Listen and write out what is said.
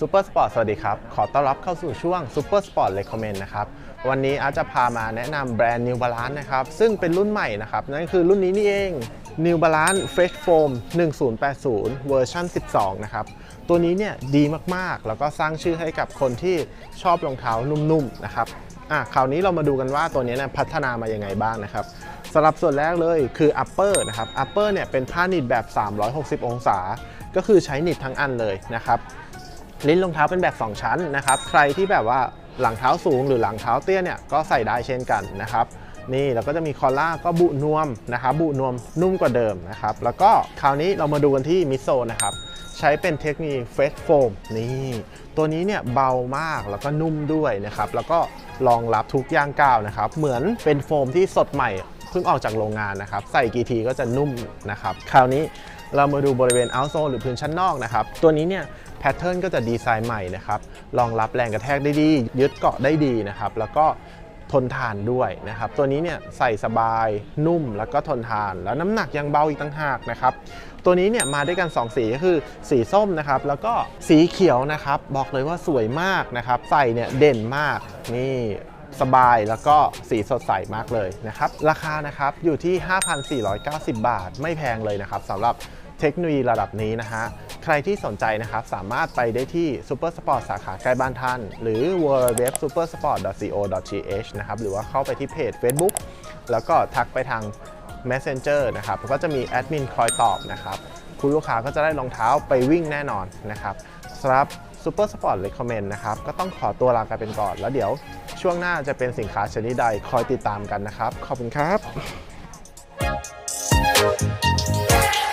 ซูเปอร์สปอร์ตสวัสดีครับ ขอต้อนรับเข้าสู่ช่วง Super Sport Recommend นะครับ วันนี้อาจจะพามาแนะนำแบรนด์ New Balance นะครับ ซึ่งเป็นรุ่นใหม่นะครับ นั่นคือรุ่นนี้นี่เอง New Balance Fresh Foam 1080 เวอร์ชัน12 นะครับ ตัวนี้เนี่ยดีมากๆ แล้วก็สร้างชื่อให้กับคนที่ชอบรองเท้านุ่มๆ นะครับอะคราวนี้เรามาดูกันว่าตัวนี้เนี่ยพัฒนามายังไงบ้างนะครับ สำหรับส่วนแรกเลยคือ upper นะครับ upper เนี่ยเป็นผ้าหนีบแบบ 360 องศา ก็คือใช้หนีบทั้งอันเลยนะครับ ลิ้นรองเท้าเป็นแบบ 2 ชั้นนะครับ ใครที่แบบว่าหลังเท้าสูงหรือหลังเท้าเตี้ยเนี่ยก็ใส่ได้เช่นกันนะครับนี่แล้วก็จะมีคอล่าก็บุนวมนะครับบุนวมนุ่มกว่าเดิมนะครับแล้วก็คราวนี้เรามาดูกันที่มิโซนะครับใช้เป็นเทคนิคเฟสโฟมนี่ตัวนี้เนี่ยเบามากแล้วก็นุ่มด้วยนะครับแล้วก็รองรับทุกย่างก้าวนะครับเหมือนเป็นโฟมที่สดใหม่ พิ่งออกจากโรงงานนะครับ ใส่กี่ทีก็จะนุ่มนะครับ คราวนี้เรามาดูบริเวณ o u t s o l e หรือพื้นชั้นนอกนะครับ ตัวนี้เนี่ยแพทเทิร์นก็จะดีไซน์ใหม่นะครับ รองรับแรงกระแทกได้ดี ยึดเกาะได้ดีนะครับ แล้วก็ทนทานด้วยนะครับ ตัวนี้เนี่ยใส่สบายนุ่มแล้วก็ทนทาน แล้วน้ำหนักยังเบาอีกต่างหากนะครับ ตัวนี้เนี่ยมาด้วยกัน 2 สีก็คือสีส้มนะครับ แล้วก็สีเขียวนะครับ บอกเลยว่าสวยมากนะครับ ใส่เนี่ยเด่นมากนี่ สบายแล้วก็สีสดใสมากเลยนะครับ ราคานะครับอยู่ที่ 5,490 บาท ไม่แพงเลยนะครับสำหรับเทคโนโลยีระดับนี้นะฮะ ใครที่สนใจนะครับ สามารถไปได้ที่ Super Sport สาขาใกล้บ้านท่าน หรือ www.supersport.co.th นะครับ หรือว่าเข้าไปที่เพจ Facebook แล้วก็ทักไปทาง Messenger นะครับ ก็จะมีแอดมินคอยตอบนะครับ คุณลูกค้าก็จะได้รองเท้าไปวิ่งแน่นอนนะครับ สำหรับ Super Sport Recommend นะครับ ก็ต้องขอตัวลากันเป็นก่อน แล้วเดี๋ยวช่วงหน้าจะเป็นสินค้าชนิดใดคอยติดตามกันนะครับ ขอบคุณครับ